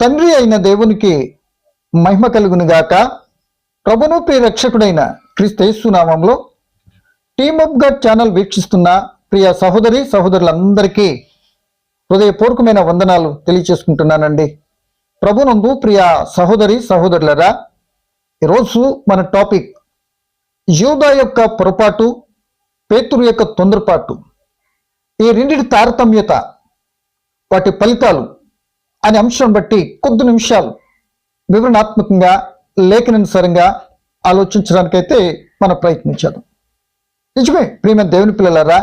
తండ్రి అయిన దేవునికి మహిమ కలుగునుగాక. ప్రభును ప్రియ రక్షకుడైన క్రీస్తు నామంలో టీమ్ ఆఫ్ గట్ ఛానల్ వీక్షిస్తున్న ప్రియ సహోదరి సహోదరులందరికీ హృదయపూర్వకమైన వందనాలు తెలియచేసుకుంటున్నానండి. ప్రభునందు ప్రియ సహోదరి సహోదరులరా ఈరోజు మన టాపిక్ యూదా యొక్క పొరపాటు పేతురు యొక్క తొందరపాటు ఈ రెండిటి తారతమ్యత వాటి ఫలితాలు అనే అంశం బట్టి కొద్ది నిమిషాలు వివరణాత్మకంగా లేఖనానుసారంగా ఆలోచించడానికైతే మనం ప్రయత్నించాం నిజమే ప్రియమైన దేవుని పిల్లలారా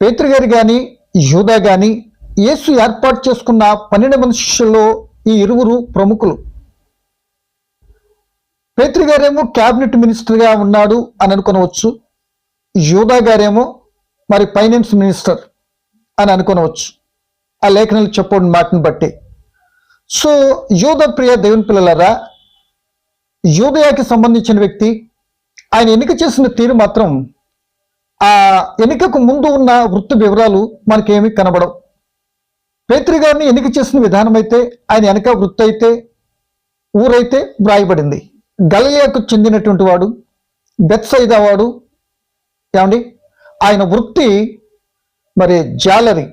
పేతృగారు కానీ యూదా కానీ యేసు ఏర్పాటు చేసుకున్న పన్నెండు మంది శిష్యుల్లో ఈ ఇరువురు ప్రముఖులు. పేతృ గారేమో క్యాబినెట్ మినిస్టర్గా ఉన్నాడు అని అనుకోనవచ్చు. యూదా గారేమో మరి ఫైనాన్స్ మినిస్టర్ అని అనుకోనవచ్చు. ఆ లేఖనాలు చెప్పడం మాటను బట్టి. సో యూద ప్రియ దేవుని పిల్లలారా యూదయాకి సంబంధించిన వ్యక్తి ఆయన ఎన్నిక చేసిన తీరు మాత్రం ఆ ఎన్నికకు ముందు ఉన్న వృత్తి వివరాలు మనకేమీ కనబడవు. పేత్రి గారిని ఎన్నిక చేసిన విధానం అయితే ఆయన వెనక వృత్తి అయితే ఊరైతే వ్రాయబడింది. గలయాకు చెందినటువంటి వాడు బెత్సైదా వాడు ఏమండి? ఆయన వృత్తి మరి జాలరీ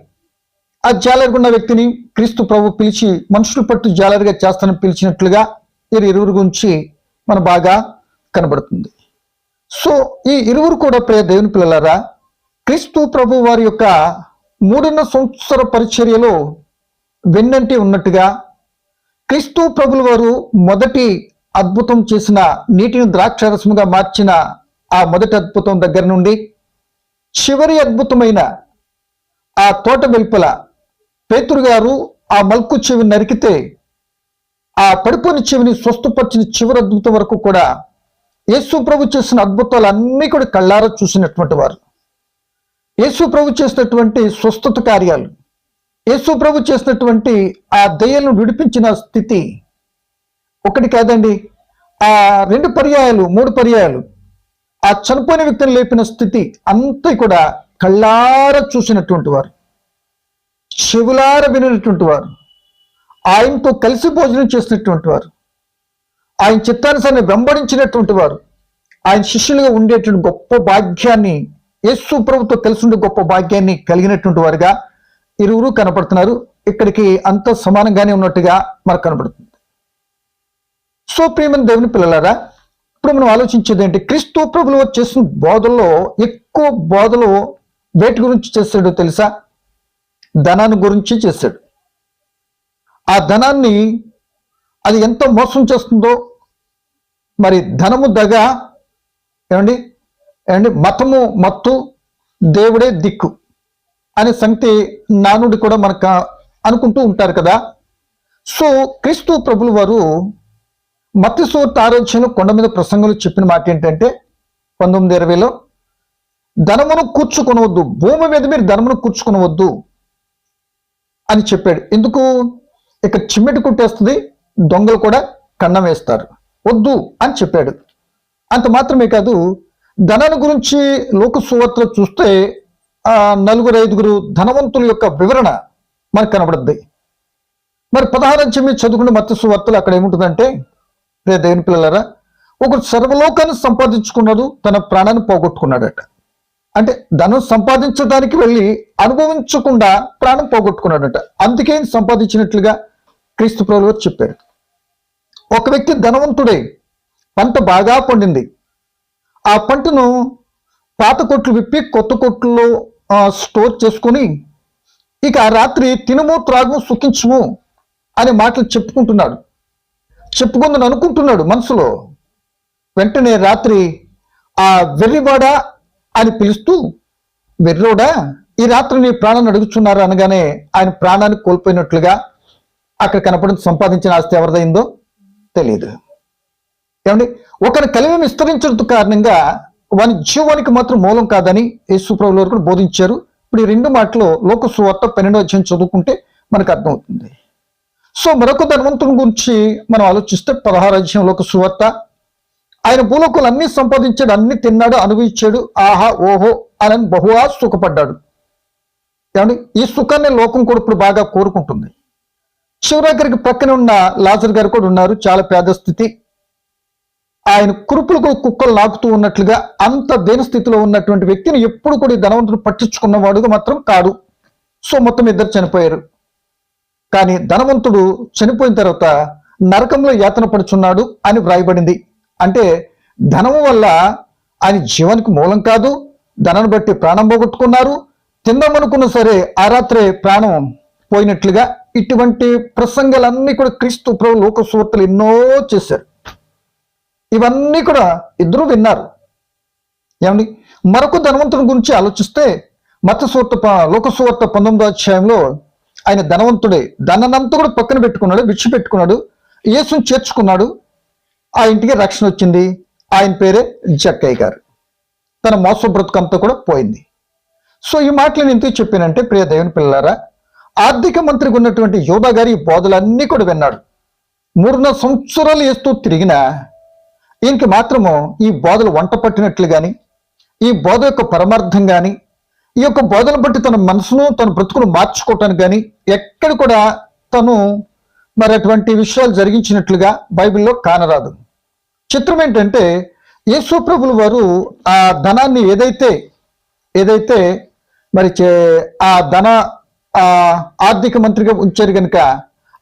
ఆ జాలరుగున్న వ్యక్తిని క్రీస్తు ప్రభు పిలిచి మనుషులు పట్టు జాలరిగా చేస్తానని పిలిచినట్లుగా వీరి ఇరువురు గురించి మన బాగా కనబడుతుంది. సో ఈ ఇరువురు కూడా ప్రియ దేవుని పిల్లలారా క్రీస్తు ప్రభు వారి యొక్క మూడున్నర సంవత్సర పరిచర్యలో వెన్నంటి ఉన్నట్టుగా క్రీస్తు ప్రభుల వారు మొదటి అద్భుతం చేసిన నీటిని ద్రాక్షరసముగా మార్చిన ఆ మొదటి అద్భుతం దగ్గర నుండి చివరి అద్భుతమైన ఆ తోట వెలుపల పేతురు గారు ఆ మల్కు చెవిని నరికితే ఆ పడిపోయిన చెవిని స్వస్థపరిచిన చివరి అద్భుతం వరకు కూడా యేసు ప్రభు చేసిన అద్భుతాలు అన్నీ కూడా కళ్ళారా చూసినటువంటి వారు. యేసు ప్రభు చేసినటువంటి స్వస్థత కార్యాలు యేసు ప్రభు చేసినటువంటి ఆ దయ్యలను విడిపించిన స్థితి ఒకటి కాదండి. ఆ రెండు పర్యాయాలు మూడు పర్యాయాలు ఆ చనిపోయిన వ్యక్తిని లేపిన స్థితి అంతా కూడా కళ్ళారా చూసినటువంటి వారు. చెవులార వినినటువంటి వారు. ఆయనతో కలిసి భోజనం చేసినటువంటి వారు. ఆయన చిత్తానుసారాన్ని వెంబడించినటువంటి వారు. ఆయన శిష్యులుగా ఉండేటువంటి గొప్ప భాగ్యాన్ని యేసు ప్రభుతో కలిసి ఉండే గొప్ప భాగ్యాన్ని కలిగినటువంటి వారుగా ఇరువురు కనపడుతున్నారు. ఇక్కడికి అంత సమానంగానే ఉన్నట్టుగా మనకు కనబడుతుంది. సో ప్రియమైన దేవుని పిల్లలారా ఇప్పుడు మనం ఆలోచించేది ఏంటి? క్రీస్తు ప్రభులు చేసిన బోధల్లో ఎక్కువ బోధలు వేటి గురించి చేస్తాడో తెలుసా? ధనాన్ని గురించి చేశాడు. ఆ ధనాన్ని అది ఎంత మోసం చేస్తుందో మరి ధనము దగ ఏమండి? ఏమండి? మతము మత్తు దేవుడే దిక్కు అనే సంగతి నానుడి కూడా మనకు అనుకుంటూ ఉంటారు కదా. సో క్రీస్తు ప్రభులు వారు మత్స్యూర్త ఆరోగ్యంలో కొండ మీద ప్రసంగంలో చెప్పిన మాట ఏంటంటే పంతొమ్మిది ఇరవైలో ధనమును కూర్చుకొనవద్దు భూమి మీద మీరు ధనమును కూర్చుకొనవద్దు అని చెప్పాడు. ఎందుకు? ఇక్కడ చిమ్మెటి కుట్టేస్తుంది దొంగలు కూడా కన్నం వేస్తారు. వద్దు అని చెప్పాడు. అంత మాత్రమే కాదు ధనాన్ని గురించి లోక సువార్తలో చూస్తే ఆ నలుగురు ఐదుగురు ధనవంతుల యొక్క వివరణ మనకు కనబడుద్ది. మరి పదహారం చెమ్మి చదువుకున్న మత్స్య సువార్తలు అక్కడ ఏముంటుందంటే రే దేవుని పిల్లలరా ఒకరు సర్వలోకాన్ని సంపాదించుకున్నాడు తన ప్రాణాన్ని పోగొట్టుకున్నాడట. అంటే ధనం సంపాదించడానికి వెళ్ళి అనుభవించకుండా ప్రాణం పోగొట్టుకున్నాడట. అందుకే సంపాదించినట్లుగా క్రీస్తు ప్రభులు చెప్పారు. ఒక వ్యక్తి ధనవంతుడే పంట బాగా పండింది. ఆ పంటను పాత కొట్లు విప్పి కొత్త కొట్లో స్టోర్ చేసుకొని ఇక రాత్రి తినము త్రాగు సుఖించము అనే మాటలు చెప్పుకుంటున్నాడు. చెప్పుకుందని అనుకుంటున్నాడు మనసులో. వెంటనే రాత్రి ఆ వెర్రివాడ అని పిలుస్తూ వెర్రోడా ఈ రాత్రి నీ ప్రాణాన్ని అడుగుచున్నారు అనగానే ఆయన ప్రాణాన్ని కోల్పోయినట్లుగా అక్కడ కనపడి సంపాదించిన ఆస్తి ఎవరిదైందో తెలియదు ఏమండి? ఒకరి కలివి విస్తరించడం కారణంగా వాని జీవానికి మాత్రం మూలం కాదని యేసుప్రభులు వారు కూడా బోధించారు. ఇప్పుడు ఈ రెండు మాటలు లోక సువార్త పన్నెండో అధ్యాయం చదువుకుంటే మనకు అర్థమవుతుంది. సో మరొక ధనవంతుని గురించి మనం ఆలోచిస్తే పదహారు అధ్యాయం లోక సువార్త ఆయన భూలోకులు అన్ని సంపాదించాడు అన్ని తిన్నాడు అనుభవించాడు. ఆహా ఓహో అని బహుగా సుఖపడ్డాడు. ఏమండి? ఈ సుఖాన్ని లోకం కూడా ఇప్పుడు బాగా కోరుకుంటుంది. శివరాగరికి పక్కన ఉన్న లాజర్ గారు కూడా ఉన్నారు. చాలా పేద స్థితి. ఆయన కురుపులు కూడా కుక్కలు నాకుతూ ఉన్నట్లుగా అంత దేన స్థితిలో ఉన్నటువంటి వ్యక్తిని ఎప్పుడు కూడా ధనవంతుడు పట్టించుకున్నవాడుగా మాత్రం కాడు. సో మొత్తం ఇద్దరు చనిపోయారు. కానీ ధనవంతుడు చనిపోయిన తర్వాత నరకంలో యాతన పడుచున్నాడు అని వ్రాయబడింది. అంటే ధనము వల్ల ఆయన జీవానికి మూలం కాదు ధనాన్ని బట్టి ప్రాణం పోగొట్టుకున్నారు తిందామనుకున్న సరే ఆ రాత్రే ప్రాణం పోయినట్లుగా ఇటువంటి ప్రసంగాలన్నీ కూడా క్రీస్తు ప్రభు లోక సువార్తలు ఎన్నో చేశారు. ఇవన్నీ కూడా ఇద్దరు విన్నారు. ఏమండి? మరొక ధనవంతుని గురించి ఆలోచిస్తే మత సువార్త లోక సువార్త పంతొమ్మిదో అధ్యాయంలో ఆయన ధనవంతుడే ధననంతా కూడా పక్కన పెట్టుకున్నాడు విడిచిపెట్టుకున్నాడు యేసును చేర్చుకున్నాడు ఆ ఇంటికి రక్షణ వచ్చింది. ఆయన పేరే జక్కయ్య గారు. తన మోస బ్రతుకంతా కూడా పోయింది. సో ఈ మాటలు నేను ఎందుకు చెప్పానంటే ప్రియ దేవుని పిల్లారా ఆర్థిక మంత్రికి ఉన్నటువంటి యోధా గారి ఈ బోధలన్నీ కూడా విన్నాడు. మూడున్నర సంవత్సరాలు వేస్తూ తిరిగినా ఈయనకి మాత్రము ఈ బోధలు వంట పట్టినట్లు కానీ ఈ బోధ యొక్క పరమార్థం కానీ ఈ యొక్క బోధన బట్టి తన మనసును తన బ్రతుకును మార్చుకోవటానికి కానీ ఎక్కడ కూడా తను మరి అటువంటి విషయాలు జరిగించినట్లుగా బైబిల్లో కానరాదు. చిత్రం ఏంటంటే యేసుప్రభుల వారు ఆ ధనాన్ని ఏదైతే ఏదైతే మరి చే- ఆ ధన ఆ ఆర్థిక మంత్రిగా ఉంచారు కనుక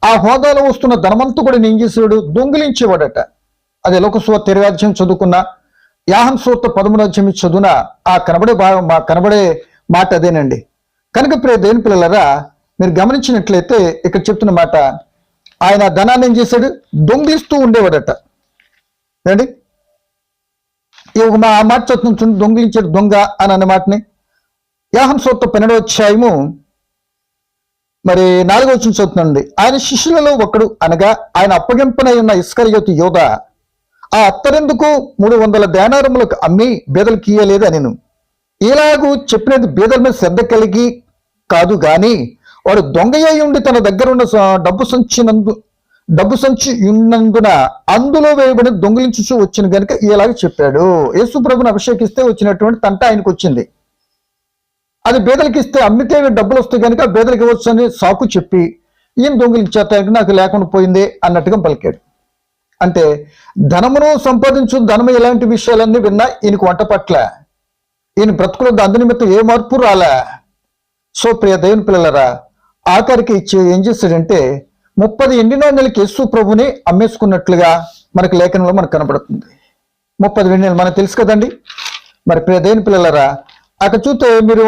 ఆ హోదాలో వస్తున్న ధనమంతా కూడా ఏం చేసేవాడు దొంగిలించేవాడట. అదే లోకసువార్త ఇరవై అధ్యాయం చదువుకున్న యాహం సూర్త పదమూడు అధ్యాయం చదువున ఆ కనబడే భాగం మా కనబడే మాట అదేనండి. కనుక ప్రియ దేని పిల్లలరా మీరు గమనించినట్లయితే ఇక్కడ చెప్తున్న మాట ఆయన ధనాన్ని ఏం చేశాడు? దొంగిలిస్తూ ఉండేవాడట. ఏంటి? ఇవి మా ఆ మాట చదువుతున్న దొంగిలించాడు దొంగ అని అన్న మాటని. యాహన్ సూర్త పన్నెండవ అధ్యాయము మరి నాలుగో వచ్చిన చదువుతుందండి ఆయన శిష్యులలో ఒకడు అనగా ఆయన అప్పగింపనై ఉన్న ఇస్కరియోతు యోధ ఆ అత్తరెందుకు మూడు వందల దేనారములకు అమ్మి బేదలు కీయలేదు అనిను. ఇలాగూ చెప్పినది బేదల మీద శ్రద్ధ కలిగి కాదు గాని వాడు దొంగయ్య ఉండి తన దగ్గర ఉన్న డబ్బు సంచినందు డబ్బు సంచి ఉన్నందున అందులో వేయబడి దొంగిలించుచు వచ్చిన గనుక ఇలాగ చెప్పాడు. యేసు ప్రభుని అభిషేకిస్తే వచ్చినటువంటి తంట ఆయనకు వచ్చింది. అది బేదలకి ఇస్తే అమ్మితే డబ్బులు వస్తాయి కనుక బేదలకి ఇవ్వచ్చు అని సాకు చెప్పి ఈయన దొంగిలించేస్తానికి నాకు లేకుండా పోయింది అన్నట్టుగా పలికాడు. అంటే ధనమును సంపాదించు ధనము ఇలాంటి విషయాలన్నీ విన్నా ఈయనకు వంట పట్ల. ఈయన బ్రతుకులో దాని నిమిత్తం ఏ మార్పు రాలే. సో ప్రియ దేవుని పిల్లలరా ఆఖరికి ఇచ్చి ఏం చేశాడంటే ముప్పది ఎండి నెలకి యేసు ప్రభుని అమ్మేసుకున్నట్లుగా మనకి లేఖనంలో మనకు కనబడుతుంది. ముప్పది వెండి మనకు తెలుసు కదండి. మరి దేని పిల్లలరా అక్కడ చూస్తే మీరు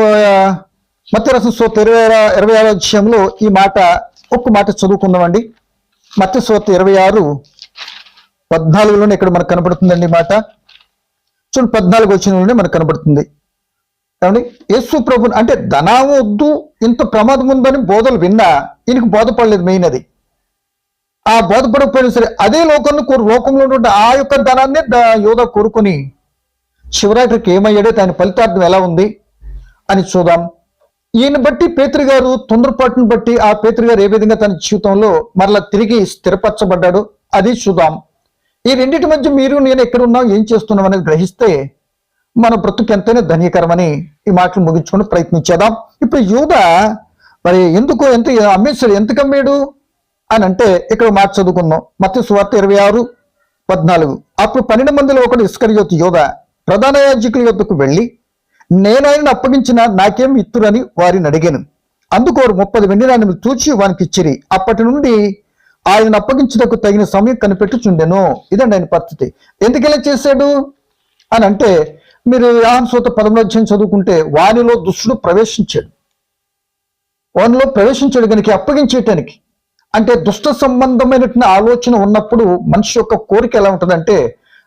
మత్స్యరసం సోత ఇరవై ఆరు- ఇరవై ఆరో విషయంలో ఈ మాట ఒక్క మాట చదువుకుందామండి. మత్స్య సోత ఇరవై ఆరు పద్నాలుగులోనే ఇక్కడ మనకు కనబడుతుందండి ఈ మాట. చూడండి పద్నాలుగు వచ్చినలోనే మనకు కనబడుతుంది. ఏమండి? యేసు ప్రభుని అంటే ధనం వద్దు ఇంత ప్రమాదం ఉందని బోధలు విన్నా ఈయనకు బోధపడలేదు మెయిన్ అది. ఆ బోధపడకపోయినా సరే అదే లోకంలో కోరు లోకంలో ఉన్నటువంటి ఆ యొక్క ధనాన్ని యోధ కోరుకొని శివరాత్రికి ఏమయ్యాడో దాని ఫలితార్థం ఎలా ఉంది అని చూద్దాం. ఈయన బట్టి పేతురు గారు తొందరపాటును బట్టి ఆ పేతురు గారు ఏ విధంగా తన జీవితంలో మరలా తిరిగి స్థిరపరచబడ్డాడు అది చూద్దాం. ఈ రెండింటి మధ్య మీరు నేను ఎక్కడ ఉన్నాం ఏం చేస్తున్నాం అనేది గ్రహిస్తే మన బ్రతుకు ఎంతైనా ధన్యకరమని ఈ మాటలు ముగించుకొని ప్రయత్నించేద్దాం. ఇప్పుడు యూద మరి ఎందుకు ఎంత అమ్మేశాడు ఎందుకు అమ్మాడు అని అంటే ఇక్కడ మాట చదువుకుందాం. మత్స్య సువార్త ఇరవై ఆరు పద్నాలుగు. అప్పుడు పన్నెండు మందిలో ఒకడు ఇస్కరియోతు యోధ ప్రధాన యాజకుల యొద్దకు వెళ్ళి నేను అప్పగించిన నాకేం ఇత్తురని వారిని అడిగాను. అందుకు వారు ముప్పది వెండి నాణ్యములు తూచి వానికి ఇచ్చిరి. అప్పటి నుండి ఆయన అప్పగించుటకు తగిన సమయం కనిపెట్టుచుండెను. ఇదండి ఆయన పరిస్థితి. ఎందుకెలా చేశాడు? అని అంటే మీరు యాహన్ సూత పదమూడు చదువుకుంటే వానిలో దుష్టుడు ప్రవేశించాడు. వానిలో ప్రవేశించాడు కనుక అప్పగించేయటానికి. అంటే దుష్ట సంబంధమైనటువంటి ఆలోచన ఉన్నప్పుడు మనిషి యొక్క కోరిక ఎలా ఉంటుందంటే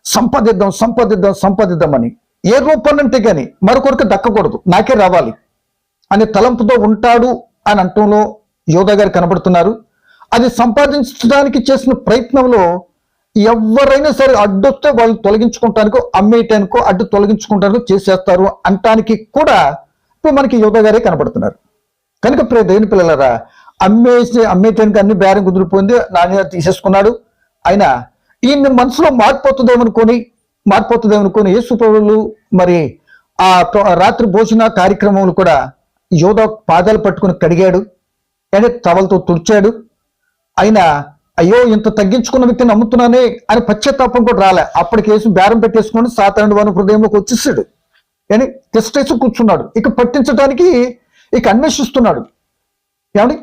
సంపాదిద్దాం సంపాదిద్దాం సంపాదిద్దామని ఏ రూపానంటే కానీ మరొకరికి దక్కకూడదు. నాకే రావాలి. అనే తలంపుతో ఉంటాడు అని అంటంలో యోగా గారు కనబడుతున్నారు. అది సంపాదించడానికి చేసిన ప్రయత్నంలో ఎవరైనా సరే అడ్డొస్తే వాళ్ళు తొలగించుకుంటానికో అమ్మేయటానికో అడ్డు తొలగించుకుంటానికో చేసేస్తారు అంటానికి కూడా ఇప్పుడు మనకి యోగా గారే కనబడుతున్నారు. కనుక ప్రే దేని పిల్లలరా అమ్మేసి అమ్మేటానికి అన్ని బేరం కుదిరిపోయింది. నాన్న తీసేసుకున్నాడు. ఆయన ఈయన మనసులో మారిపోతుందేమనుకొని మారిపోతుందేమనుకొని ఏసుప్రభువులు మరి ఆ రాత్రి భోజన కార్యక్రమములు కూడా యోధ పాదాలు పట్టుకుని కడిగాడు. అంటే తవలతో తుడిచాడు. ఆయన అయ్యో ఇంత తగ్గించుకున్న వ్యక్తిని నమ్ముతున్నానే అని పశ్చాత్తాపం కూడా రాలే. అప్పటికి వేసి బేరం పెట్టేసుకుని సాతారణ వాని హృదయంలోకి వచ్చేసాడు. అని తిష్టేసి కూర్చున్నాడు. ఇక పట్టించడానికి ఇక అన్వేషిస్తున్నాడు. ఏమండి?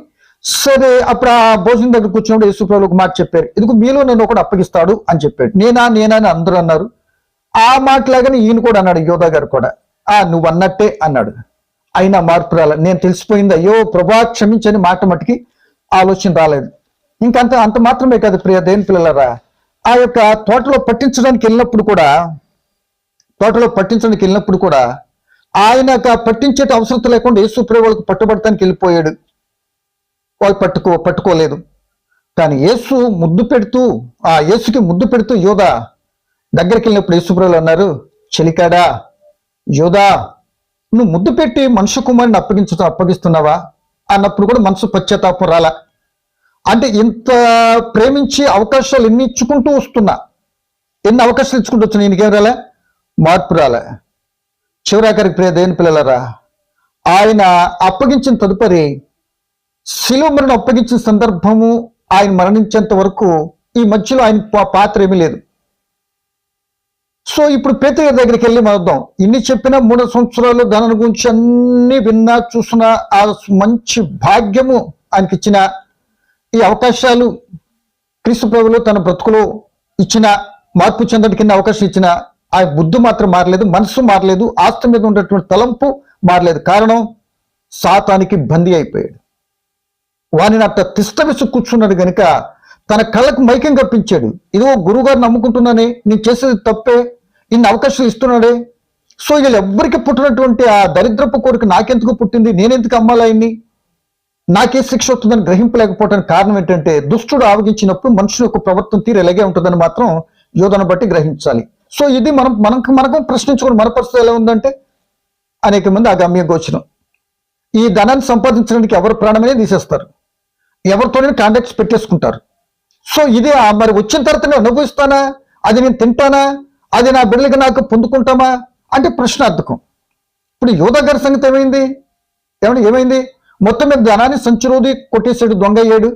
సరే అప్పుడు ఆ భోజనం దగ్గర కూర్చున్నప్పుడు యేసుప్రభులు ఒక మాట చెప్పారు. ఎందుకు మీలో నేను ఒకడు అప్పగిస్తాడు అని చెప్పాడు. నేనా నేనా అని అందరూ అన్నారు. ఆ మాటలాగానే ఈయన కూడా అన్నాడు యోధా గారు కూడా. ఆ నువ్వు అన్నట్టే అన్నాడు. అయినా మార్పు రాలేదు నేను తెలిసిపోయింది అయ్యో ప్రభా క్షమించని మాట మటుకి ఆలోచన రాలేదు. ఇంకంత అంత మాత్రమే కాదు ప్రియ దేని పిల్లలరా. ఆ యొక్క తోటలో పట్టించడానికి వెళ్ళినప్పుడు కూడా తోటలో పట్టించడానికి వెళ్ళినప్పుడు కూడా ఆయన పట్టించేట అవసరం లేకుండా యేసు ప్రభు వాళ్ళకి పట్టుబడటానికి వెళ్ళిపోయాడు. వాళ్ళు పట్టుకో పట్టుకోలేదు. కానీ యేసు ముద్దు పెడుతూ ఆ యేసుకి ముద్దు పెడుతూ యోధా దగ్గరికి వెళ్ళినప్పుడు యేసుప్రభులు అన్నారు చెలికాడా యోధా నువ్వు ముద్దు పెట్టి మనుషు కుమారుని అప్పగించు అప్పగిస్తున్నావా? అన్నప్పుడు కూడా మనసు పశ్చాత్తాపం రాలా. అంటే ఇంత ప్రేమించి అవకాశాలు ఎన్ని ఇచ్చుకుంటూ వస్తున్నా ఎన్ని అవకాశాలు ఇచ్చుకుంటూ వచ్చినా ఈయనకేం రాలే? మార్పు రాలే. చివరాఖరికి ప్రియ దేని పిల్లలరా ఆయన అప్పగించిన తదుపరి శిలువ అప్పగించిన సందర్భము ఆయన మరణించేంత వరకు ఈ మధ్యలో ఆయన పా- పాత్ర ఏమీ లేదు. సో ఇప్పుడు పేతయ్య దగ్గరికి వెళ్ళి మరద్దాం ఇన్ని చెప్పిన మూడు సంవత్సరాలు దాని గురించి అన్ని విన్నా చూసిన ఆ మంచి భాగ్యము ఆయనకి ఇచ్చిన ఈ అవకాశాలు క్రీస్తు ప్రభులు తన బ్రతుకులో ఇచ్చిన మార్పు చెందడానికి కింద అవకాశం ఇచ్చిన ఆ బుద్ధి మాత్రం మారలేదు మనసు మారలేదు ఆస్తి మీద ఉన్నటువంటి తలంపు మారలేదు. కారణం సాతానికి బందీ అయిపోయాడు. వానిని అట్ట తిష్టమిసు కూర్చున్నాడు గనుక తన కళ్ళకు మైకం కప్పించాడు. ఇదిగో గురువుగారు నమ్ముకుంటున్నానే నేను చేసేది తప్పే ఇన్ని అవకాశాలు ఇస్తున్నాడే. సో వీళ్ళు ఎవ్వరికి పుట్టినటువంటి ఆ దరిద్రపు కోరిక నాకెందుకు పుట్టింది? నేనెందుకు అమ్మాలయన్ని నాకే శిక్ష వస్తుందని గ్రహింపలేకపోవడానికి కారణం ఏంటంటే దుష్టుడు ఆవగించినప్పుడు మనుషుల యొక్క ప్రవర్తన తీరు ఎలాగే ఉంటుందని మాత్రం యోధన బట్టి గ్రహించాలి. సో ఇది మనం మనకు మనకు ప్రశ్నించుకుని మన పరిస్థితి ఎలా ఉందంటే అనేక మంది ఆ గమ్యం గోచరం. ఈ ధనాన్ని సంపాదించడానికి ఎవరు ప్రాణమైనా తీసేస్తారు. ఎవరితోనే కాంటాక్ట్స్ పెట్టేసుకుంటారు. సో ఇది మరి వచ్చిన తర్వాత నేను అనుభవిస్తానా? అది నేను తింటానా? అది నా బిడ్డలకి నాకు పొందుకుంటామా? అంటే ప్రశ్నార్థకం. ఇప్పుడు యోధ గారి సంగతి ఏమైంది? ఏమండి ఏమైంది? మొత్తం మీద ధనాన్ని సంచురోది కొట్టేశాడు దొంగ అయ్యాడు.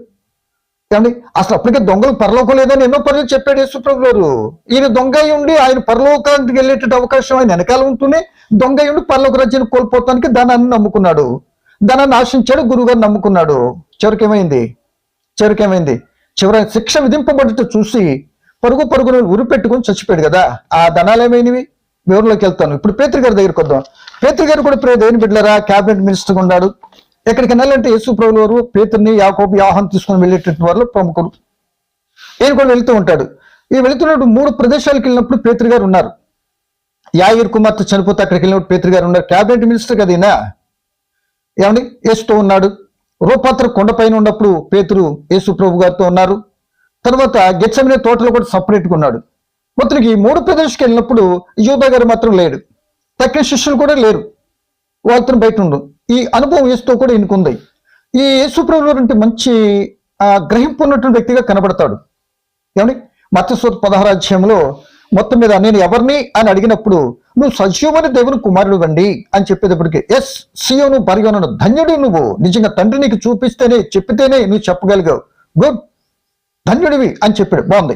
ఏమండి అసలు అప్పటికే దొంగలు పరలోకం లేదని ఎన్నో పనులు చెప్పాడు యేసుప్రభు గారు. ఈయన దొంగ ఉండి ఆయన పరలోకానికి వెళ్ళేట అవకాశం ఆయన వెనకాల ఉంటూనే దొంగ ఉండి పరలోక రాజ్యాన్ని కోల్పోతానికి ధనాన్ని నమ్ముకున్నాడు. ధనాన్ని ఆశించాడు గురువుగారు నమ్ముకున్నాడు. చివరికి ఏమైంది చివరికి ఏమైంది చివరి శిక్ష విధింపబడుతూ చూసి పరుగు పరుగును ఉరిపెట్టుకుని చచ్చిపోయాడు కదా. ఆ ధనాలు ఏమైనవి వివరంలోకి వెళ్తాను. ఇప్పుడు పేతృ గారి దగ్గరికి వద్దాం. పేతృ గారు కూడా ప్రియ దేని బిడ్డలరా క్యాబినెట్ మినిస్టర్గా ఉన్నాడు. ఎక్కడికి వెళ్ళాలంటే యేసు ప్రభులు వారు పేతుర్ని యాకోబు యాహం తీసుకుని వెళ్ళేటటువంటి వారు ప్రముఖుడు ఈయన కూడా వెళ్తూ ఉంటాడు. ఈ వెళుతున్నప్పుడు మూడు ప్రదేశాలకు వెళ్ళినప్పుడు పేతృ గారు ఉన్నారు. యాయిర్ కుమార్తె చనిపోతే అక్కడికి వెళ్ళినప్పుడు పేతృ గారు ఉన్నారు. క్యాబినెట్ మినిస్టర్ కదా ఈయన. ఏమండి? యేసుతో ఉన్నాడు. రూపాత్ర కొండపైన ఉన్నప్పుడు పేతురు యేసు ప్రభు గారితో ఉన్నారు. తర్వాత గెచ్చమినే తోటలో కూడా సపరేట్గా ఉన్నాడు. మొత్తానికి మూడు ప్రదేశ్కి వెళ్ళినప్పుడు యూదా గారు మాత్రం లేడు తక్కిన శిష్యులు కూడా లేరు. వాళ్ళతో బయట ఉండు. ఈ అనుభవం యేసుతో కూడా ఇనుకుంది ఈ యేసు ప్రభు అంటే మంచి గ్రహింపు ఉన్నటువంటి వ్యక్తిగా కనబడతాడు. ఏమండి? మత్స్య పదహారు మొత్తం మీద నేను ఎవరిని అని అడిగినప్పుడు నువ్వు సజీవని దేవుని కుమారుడు అండి అని చెప్పేటప్పటికి ఎస్ సియోను పరిగణను ధన్యుడు నువ్వు. నిజంగా తండ్రి నీకు చూపిస్తేనే చెప్పితేనే నువ్వు చెప్పగలిగావు. గుడ్. ధన్యుడివి అని చెప్పాడు. బాగుంది.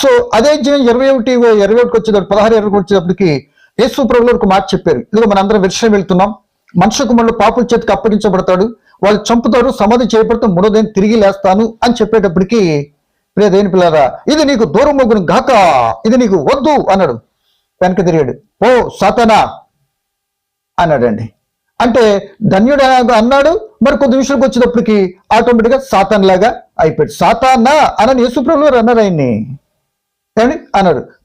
సో అదే అధ్యాయం ఇరవై ఒకటి ఇరవై ఒకటికి వచ్చేటప్పుడు పదహారు ఇరవై వచ్చేటప్పటికి యేసు ప్రభులు ఒక మాట చెప్పారు. ఇదిగో మనందరం విషయం వెళ్తున్నాం. మనుషు కుమారుడు పాపుల చేతికి అప్పగించబడతాడు. వాళ్ళు చంపుతారు సమాధి చేయబడతాం మూడోదేని తిరిగి లేస్తాను అని చెప్పేటప్పటికి ప్రియదేని పిల్లరా ఇది నీకు దూరం మొగ్గును గాక. ఇది నీకు వద్దు అన్నాడు. వెనక తిరిగాడు. ఓ సతనా! అన్నాడండి. అంటే ధన్యుడు అన్నాడు మరి కొద్ది విషయానికి వచ్చేటప్పటికి ఆటోమేటిక్గా సాతాన్ లాగా అయిపోయాడు. సాతానా! అనని యేసుప్రభులు వారు అన్నారు ఆయన్ని. ఏమండి?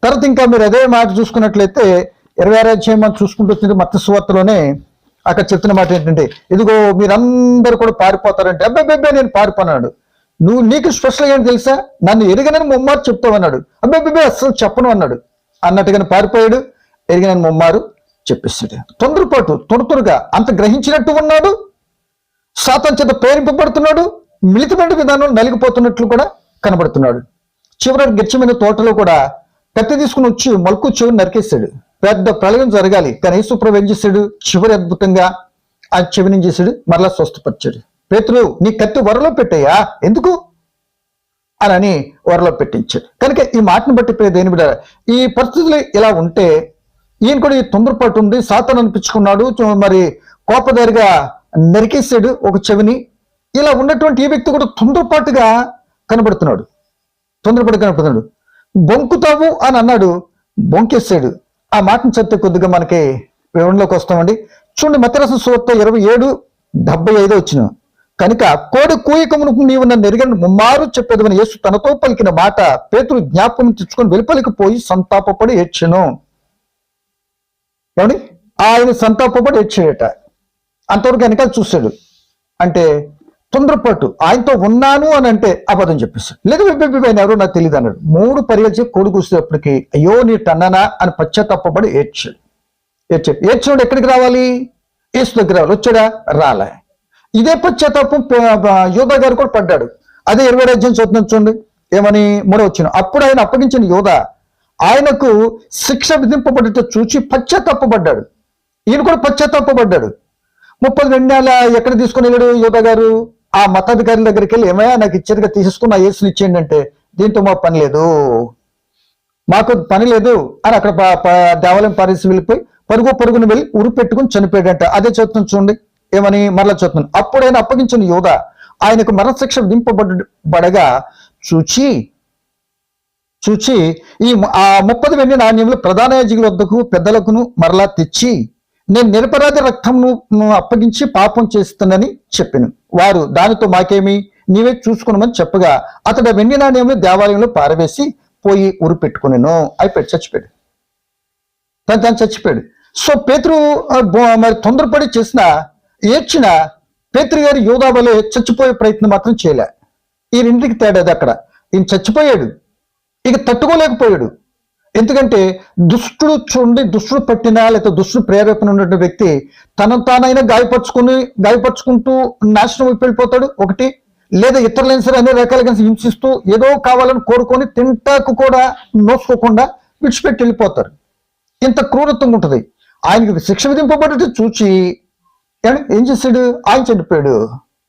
తర్వాత ఇంకా మీరు అదే మాట చూసుకున్నట్లయితే ఇరవై ఆరు అధ్యాయం మనం చూసుకుంటూ వచ్చింది మత్స్య సువార్తలోనే అక్కడ చెప్తున్న మాట ఏంటంటే ఇదిగో మీరందరూ కూడా పారిపోతారంటే అబ్బాయి నేను పారిపోనాడు. నువ్వు నీకు స్పెషల్ ఏంటి తెలుసా? నన్ను ఎరిగినని ముమ్మారు చెప్తావన్నాడు. అబ్బాయి అస్సలు చెప్పను అన్నాడు. అన్నట్టుగా పారిపోయాడు. ఎరిగిన ముమ్మారు చెప్పిస్తాడు. తొందరపాటు త్వర త్వరగా అంత గ్రహించినట్టు ఉన్నాడు. శాతం చేత ప్రేరింపబడుతున్నాడు మిలితమైన విధానం నలిగిపోతున్నట్లు కూడా కనబడుతున్నాడు. చివరి గెచ్చమైన తోటలో కూడా కత్తి తీసుకుని వచ్చి మలుకు చెవి నరికేస్తాడు పెద్ద ప్రళయం జరగాలి. కానీ యేసుప్రభు ఏం చేశాడు? చివరి అద్భుతంగా ఆ చెవిని చేశాడు? మరలా స్వస్థపరిచాడు. పేతులు నీ కత్తి వరలో పెట్టాయా? ఎందుకు? అని వరలో పెట్టించాడు. కనుక ఈ మాటను బట్టి ప్రియ దేని బిడ్డ ఈ పరిస్థితులు ఇలా ఉంటే ఈయన కూడా ఈ తొందరపాటు ఉంది సాతాను అనిపించుకున్నాడు మరి కోపదారిగా నరికేసాడు ఒక చెవిని. ఇలా ఉన్నటువంటి ఈ వ్యక్తి కూడా తొందరపాటుగా కనబడుతున్నాడు. తొందరపాటు కనబడుతున్నాడు. బొంకుతావు అని అన్నాడు బొంకేసాడు ఆ మాటను చెప్తే కొద్దిగా మనకి వివరణలోకి వస్తామండి. చూడండి మతరసం సూర్త ఇరవై ఏడు డెబ్బై ఐదు వచ్చినాం కనుక కోడి కూయకమునకు నీవు నన్ను ఎరిగిన ముమ్మారు చెప్పేదమని యేసు తనతో పలికిన మాట పేతురు జ్ఞాపకం తెచ్చుకొని వెలుపలికి పోయి సంతాపపడి ఏడ్చెను. ఏమండి? ఆయన సంతాపపడి ఏడ్చాడట. అంతవరకు వెనకాల చూశాడు. అంటే తొందరపాటు ఆయనతో ఉన్నాను అని అంటే అబద్ధం చెప్పేశాడు. లేదు ఆయన ఎవరో నాకు తెలియదు అన్నాడు. మూడు పర్యాలు కోడి కొడుకు కూసేటప్పటికి అయ్యో నీ టన్ననా అని పశ్చాత్తాపడి ఏడ్చాడు. ఏడ్చాడు. ఏడ్చినోడు ఎక్కడికి రావాలి? ఏసు దగ్గర రావాలి. వచ్చాడా? రాలే. ఇదే పశ్చాత్తాపం యోధ గారు కూడా పడ్డాడు. అదే ఇరవై రాజ్యం చూద్దాం చూడండి. ఏమని మూడో వచ్చిన అప్పుడు ఆయన అప్పగించిన యోధ ఆయనకు శిక్ష విధింపబడితే చూచి పశ్చాత్తాపడ్డాడు ఈయన కూడా పశ్చాత్తాపడ్డాడు ముప్పై రెండు నెలల ఎక్కడ తీసుకుని వెళ్ళాడు యోధ గారు? ఆ మతాధికారుల దగ్గరికి వెళ్ళి ఏమయ్యా నాకు ఇచ్చేదిగా తీసుకున్న ఏసుని ఇచ్చేయండి అంటే దీంతో మా పని లేదు. మాకు పని లేదు అని అక్కడ దేవాలయం పారేసి వెళ్ళిపోయి పరుగు పరుగును వెళ్ళి ఉరి పెట్టుకుని చనిపోయాడంట. అదే చూస్తున్నాం చూడండి. ఏమని మరలా చెప్తున్నాను. అప్పుడు ఆయన అప్పగించిన యోధ ఆయనకు మరణశిక్ష విధింపబడగా చూచి చూచి ఈ ఆ ముప్పది వెండి నాణ్యములు ప్రధాన యాజకుల వద్దకు పెద్దలకును మరలా తెచ్చి నేను నిరపరాధి రక్తంను అప్పగించి పాపం చేస్తుందని చెప్పాను. వారు దానితో మాకేమి? నీవే చూసుకున్నామని చెప్పగా అతడు వెండి నాణ్యములు దేవాలయంలో పారవేసి పోయి ఉరి పెట్టుకునేను. అయిపోయాడు చచ్చిపోయాడు. తను తను చచ్చిపోయాడు. సో పేతురు మరి తొందరపడి చేసిన ఏడ్చిన పేత్రి గారి యోధాబలే చచ్చిపోయే ప్రయత్నం మాత్రం చేయలే. ఈ రెండింటికి తేడా అది అక్కడ. ఈయన చచ్చిపోయాడు. ఇక తట్టుకోలేకపోయాడు. ఎందుకంటే దుష్టుడు చూడండి దుష్టుడు పట్టిన లేకపోతే దుష్టుడు ప్రేరేపణ ఉన్నటువంటి వ్యక్తి తనను తానైనా గాయపరుచుకుని గాయపరుచుకుంటూ నాశనం వెళ్ళిపోతాడు. ఒకటి లేదా ఇతరులైన సరే అన్ని రకాలుగా హింసిస్తూ ఏదో కావాలని కోరుకొని తింటాకు కూడా నోసుకోకుండా విడిచిపెట్టి వెళ్ళిపోతారు. ఇంత క్రూరత్వం ఉంటుంది. ఆయనకి శిక్ష విధింపబడ్డట్టు చూచి ఏం చేశాడు ఆయన చనిపోయాడు.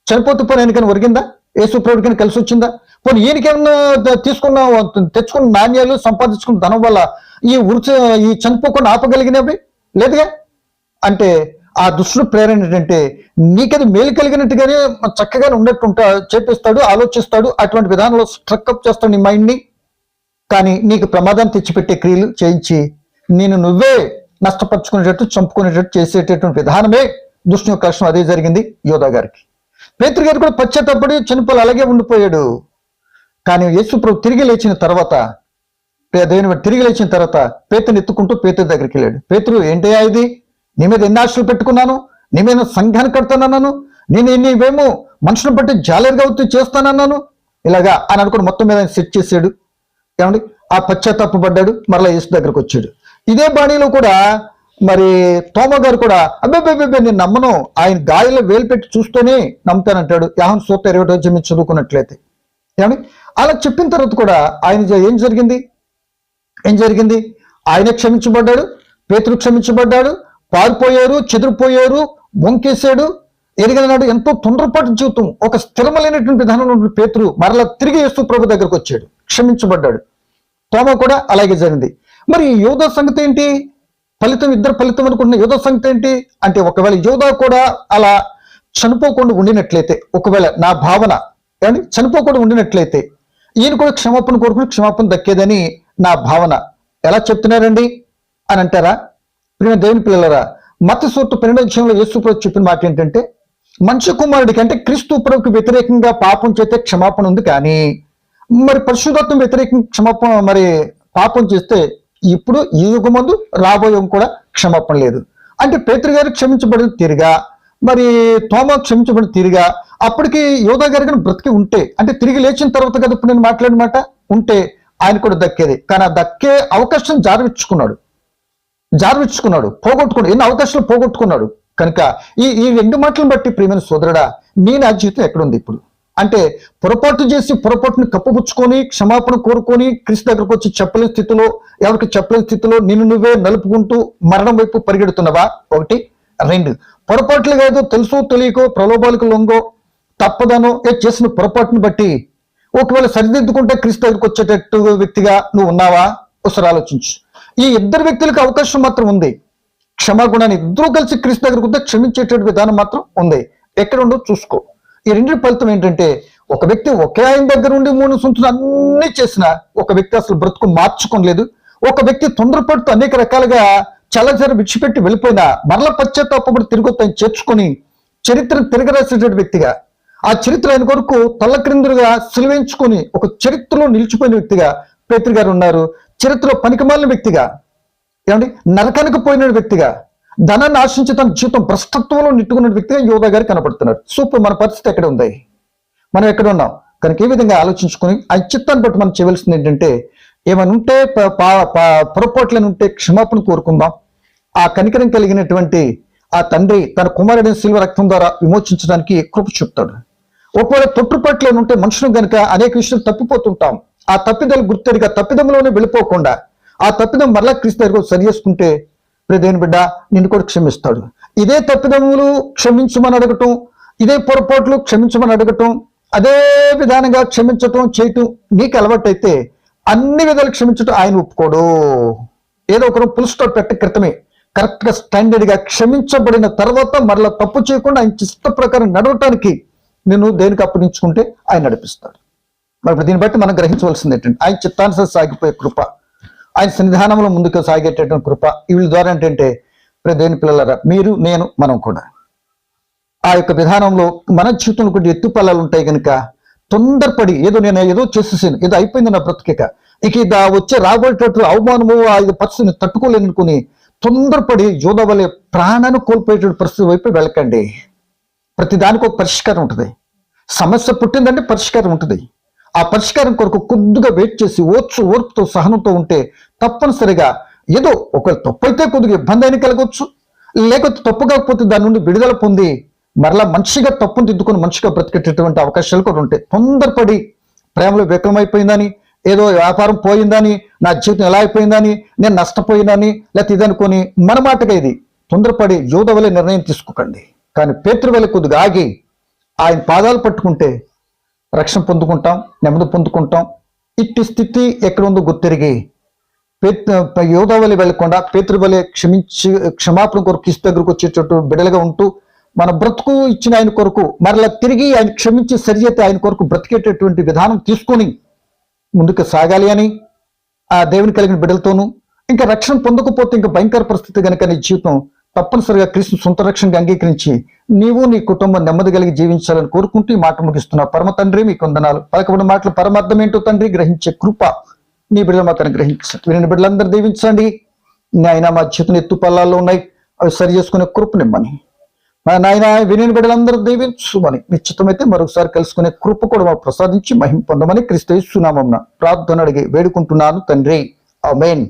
చనిపోతే పోనీ ఆయనకైనా ఒరిగిందా? యేసు కలిసి వచ్చిందా? పోనీ ఈయనకేమన్నా తీసుకున్న తెచ్చుకున్న నాణ్యాలు సంపాదించుకున్న ధనం వల్ల ఈ వృత్తి ఈ చనిపోకుండా ఆపగలిగినవి? లేదుగా? అంటే ఆ దుష్టుడు ప్రేరణ ఏంటంటే నీకది మేలు కలిగినట్టుగానే చక్కగానే ఉన్నట్టు ఉంటా చేపిస్తాడు ఆలోచిస్తాడు అటువంటి విధానంలో స్ట్రక్అప్ చేస్తాడు నీ మైండ్ని. కానీ నీకు ప్రమాదాన్ని తెచ్చిపెట్టే క్రియలు చేయించి నేను నువ్వే నష్టపరుచుకునేటట్టు చంపుకునేటట్టు చేసేటటువంటి విధానమే. దుష్టు యొక్క లక్షణం అదే జరిగింది యోధా గారికి. పేతృ గారు కూడా పశ్చాత్తపడి చనిపోలు అలాగే ఉండిపోయాడు. కానీ యేసు తిరిగి లేచిన తర్వాత దేవుని తిరిగి లేచిన తర్వాత పేతుని ఎత్తుకుంటూ పేతురు దగ్గరికి వెళ్ళాడు. పేతురు ఏంటయ్యా ఇది? నీ మీద ఎన్ని ఆశలు పెట్టుకున్నాను? నీ మీద సంఘాన్ని కడుతున్నాను నేను నీవేమో మనుషులను బట్టి జాలరుగా అవుతూ చేస్తానన్నాను? ఇలాగా అని అనుకుని మొత్తం మీద సెట్ చేశాడు. ఏమండి? ఆ పశ్చాత్తాపడ్డాడు మరలా యేసు దగ్గరకు వచ్చాడు. ఇదే బాణీలో కూడా మరి తోమ గారు కూడా అబ్బే నేను నమ్మను ఆయన గాలిలో వేలు పెట్టి చూస్తూనే నమ్ముతానంటాడు. యాహన్ సూత ఇరవై రోజు మీరు చదువుకున్నట్లయితే. ఏమండి? అలా చెప్పిన తర్వాత కూడా ఆయన ఏం జరిగింది? ఏం జరిగింది? ఆయన క్షమించబడ్డాడు పేతురు క్షమించబడ్డాడు పారిపోయారు చెదిరిపోయారు వంకేశాడు ఎరిగినాడు ఎంతో తొందరపాటు జీవితం. ఒక స్థిరమైనటువంటి విధానంలో ఉన్న పేతురు మరలా తిరిగి యేసు ప్రభు దగ్గరకు వచ్చాడు క్షమించబడ్డాడు. తోమ కూడా అలాగే జరిగింది. మరి యోధ సంగతి ఏంటి? ఫలితం ఇద్దరు ఫలితం అనుకుంటున్న యోధ సంగతి ఏంటి అంటే ఒకవేళ యోధ కూడా అలా చనిపోకుండా ఉండినట్లయితే ఒకవేళ నా భావన ఏమండి? చనిపోకుండా ఉండినట్లయితే ఈయన కూడా క్షమాపణ కోరుకుని క్షమాపణ దక్కేదని నా భావన. ఎలా చెప్తున్నారండి? అని అంటారా? ప్రియ దేవుని పిల్లలరా మత సూత్ర పన్నెండు విషయంలో యేసుప్రభు చెప్పిన మాట ఏంటంటే మనిషి కుమారుడికి అంటే క్రీస్తు ప్రభుకి వ్యతిరేకంగా పాపం చేస్తే క్షమాపణ ఉంది కానీ మరి పరిశుధత్వం వ్యతిరేకంగా క్షమాపణ మరి పాపం చేస్తే ఇప్పుడు ఈ యుగమందు రాబోయే కూడా క్షమాపణ లేదు. అంటే పేతురు గారు క్షమించబడిన తీరుగా మరి తోమ క్షమించబడిన తీరుగా అప్పటికి యోధా గారు కానీ బ్రతికి ఉంటే అంటే తిరిగి లేచిన తర్వాత కదా ఇప్పుడు నేను మాట్లాడినమాట ఉంటే ఆయన కూడా దక్కేది. కానీ ఆ దక్కే అవకాశం జారవిచ్చుకున్నాడు. జారవిచ్చుకున్నాడు పోగొట్టుకున్నాడు. ఎన్ని అవకాశాలు పోగొట్టుకున్నాడు. కనుక ఈ ఈ రెండు మాటలను బట్టి ప్రియమైన సోదరుడా నీ నా జీవితం ఎక్కడుంది ఇప్పుడు? అంటే పొరపాటు చేసి పొరపాటుని కప్పుపుచ్చుకొని క్షమాపణ కోరుకొని క్రీస్తు దగ్గరకు వచ్చి చెప్పలేని స్థితిలో ఎవరికి చెప్పలేని స్థితిలో నిన్ను నువ్వే నలుపుకుంటూ మరణం వైపు పరిగెడుతున్నావా? ఒకటి. రెండు. పొరపాట్లు కాదు తెలుసో తెలియకో ప్రలోభాలకు లొంగో తప్పదనో ఏ చేసిన పొరపాటును బట్టి ఒకవేళ సరిదిద్దుకుంటే క్రీస్తు దగ్గరకు వచ్చేటట్టు వ్యక్తిగా నువ్వు ఉన్నావా? ఒకసారి ఆలోచించు. ఈ ఇద్దరు వ్యక్తులకు అవకాశం మాత్రం ఉంది. క్షమాగుణాన్ని ఇద్దరూ కలిసి క్రీస్తు దగ్గరకు వస్తే క్షమించేటటువంటి విధానం మాత్రం ఉంది. ఎక్కడ ఉండో చూసుకో. ఈ రెండు ఫలితం ఏంటంటే ఒక వ్యక్తి ఒకే ఆయన దగ్గర ఉండి మూడు సంవత్సరాలు అన్ని చేసిన ఒక వ్యక్తి అసలు బ్రతుకు మార్చుకోలేదు ఒక వ్యక్తి తొందరపడుతూ అనేక రకాలుగా చల్లచర విడిచిపెట్టి వెళ్ళిపోయినా మరల పశ్చాత్తాపడి తిరిగి ఆయన చేర్చుకొని చరిత్రను తిరగరాసేటువంటి వ్యక్తిగా ఆ చరిత్ర ఆయన కొరకు తల్ల క్రిందులుగా సిలువించుకొని ఒక చరిత్రలో నిలిచిపోయిన వ్యక్తిగా పేత్రి గారు ఉన్నారు. చరిత్రలో పనికిమాలిన వ్యక్తిగా ఏమండి? నరకానికి పోయిన వ్యక్తిగా ధనాన్ని ఆశించి తన జీవితం భ్రష్టత్వంలో నిట్టుకున్న వ్యక్తిగా యోగా గారు కనపడుతున్నారు. సూపర్ మన పరిస్థితి ఎక్కడ ఉంది? మనం ఎక్కడ ఉన్నాం? కనుక ఏ విధంగా ఆలోచించుకొని ఆ చిత్తాన్ని బట్టి మనం చేయవలసింది ఏంటంటే ఏమైనా ఉంటే ప- పా- పొరపాట్లను ఉంటే క్షమాపణ కోరుకుందాం. ఆ కనికరం కలిగినటువంటి ఆ తండ్రి తన కుమారుడిని శిల్వ రక్తం ద్వారా విమోచించడానికి కృప చూపుతాడు. ఒకవేళ తొట్టుపట్లను ఉంటే మనుషులు గనుక అనేక విషయాలు తప్పిపోతుంటాం. ఆ తప్పిదలు గుర్తెరిగా తప్పిదంలోనే వెళ్ళిపోకుండా ఆ తప్పిదం మరలా క్రీస్తు సరి చేసుకుంటే దేని బిడ్డ నిన్ను కూడా క్షమిస్తాడు. ఇదే తప్పిదములు క్షమించమని అడగటం ఇదే పొరపాట్లు క్షమించమని అడగటం అదే విధానంగా క్షమించటం చేయటం నీకు అలవాటైతే అన్ని విధాలు క్షమించటం ఆయన ఒప్పుకోడు. ఏదో ఒకరు పుల్ స్టాప్ పెట్ట క్రితమే కరెక్ట్గా స్టాండర్డ్గా క్షమించబడిన తర్వాత మరలా తప్పు చేయకుండా ఆయన చిత్త ప్రకారం నడవటానికి నేను దేనికి అప్పగించుకుంటే ఆయన నడిపిస్తాడు. మరి దీన్ని బట్టి మనం గ్రహించవలసింది ఏంటంటే ఆయన చిత్తానుసారి సాగిపోయే కృప. ఆయన సన్నిధానంలో ముందుకు సాగేటటువంటి కృప వీళ్ళ ద్వారా ఏంటంటే ప్ర దేని పిల్లలరా మీరు నేను మనం కూడా. ఆ యొక్క విధానంలో మన జీవితంలో కొన్ని ఎత్తుపల్లాలు ఉంటాయి కనుక తొందరపడి ఏదో నేను ఏదో చేసేసాను ఏదో అయిపోయింది నా బ్రతికిక ఇక. ఇది వచ్చే రాబోయేటట్టు అవమానము ఆ పరిస్థితిని తట్టుకోలేనుకుని తొందరపడి యోధ వలె ప్రాణాన్ని కోల్పోయేటువంటి పరిస్థితి వైపు వెళ్ళకండి. ప్రతిదానికి ఒక పరిష్కారం ఉంటుంది. సమస్య పుట్టిందంటే పరిష్కారం ఉంటుంది. ఆ పరిష్కారం కొరకు కొద్దిగా వెయిట్ చేసి ఓర్చు ఓర్పుతో సహనంతో ఉంటే తప్పనిసరిగా ఏదో ఒకవేళ తప్పు అయితే కొద్దిగా ఇబ్బంది అయినా కలగవచ్చు లేకపోతే తప్పు కాకపోతే దాని నుండి విడుదల పొంది మరలా మంచిగా తప్పును దిద్దుకొని మంచిగా బ్రతికేటటువంటి అవకాశాలు కూడా ఉంటాయి. తొందరపడి ప్రేమలో విఫలమైపోయిందని ఏదో వ్యాపారం పోయిందని నా జీవితం ఎలా అయిపోయిందని నేను నష్టపోయినని లేకపోతే ఇదనుకొని మన మాటగా ఇది. తొందరపడి యోధవలే నిర్ణయం తీసుకోకండి. కానీ పేతృవలె కొద్దిగా ఆగి ఆయన పాదాలు పట్టుకుంటే రక్షణ పొందుకుంటాం నెమ్మది పొందుకుంటాం. ఇట్టి స్థితి ఎక్కడ ఉందో గుర్తిరిగి యోధావలి వెళ్ళకుండా పేతృబలి క్షమించి క్షమాపణ కొరకు ఇసు దగ్గరకు వచ్చేటట్టు బిడలుగా ఉంటూ మన బ్రతుకు ఇచ్చిన ఆయన కొరకు మరలా తిరిగి ఆయన క్షమించి సరిచేతే ఆయన కొరకు బ్రతికేటటువంటి విధానం తీసుకొని ముందుకు సాగాలి అని ఆ దేవుని కలిగిన బిడ్డలతోనూ ఇంకా రక్షణ పొందకపోతే ఇంకా భయంకర పరిస్థితి కనుక నీ జీవితం తప్పనిసరిగా క్రీస్తు సొంత రక్షణగా అంగీకరించి నీవు నీ కుటుంబం నెమ్మది కలిగి జీవించాలని కోరుకుంటూ ఈ మాట ముగిస్తున్నా. పరమ తండ్రి మీకు వందనాలు. పలకబడిన మాటలు పరమార్థం ఏంటో తండ్రి గ్రహించే కృప నీ బిడ్డల మాత్రం గ్రహించండి. విని బిడ్డలందరూ దీవించండి. నాయన మా చేతులు ఎత్తు పల్లాల్లో ఉన్నాయి. అవి సరి చేసుకునే కృప నిమ్మని. మా నాయన విని బిడ్డలందరూ దీవించుమని. నిశ్చితమైతే మరొకసారి కలుసుకునే కృప కూడా మాకు ప్రసాదించి మహిం పొందమని క్రీస్తు సునామం ప్రార్థన అడిగి వేడుకుంటున్నాను తండ్రి. ఆమేన్.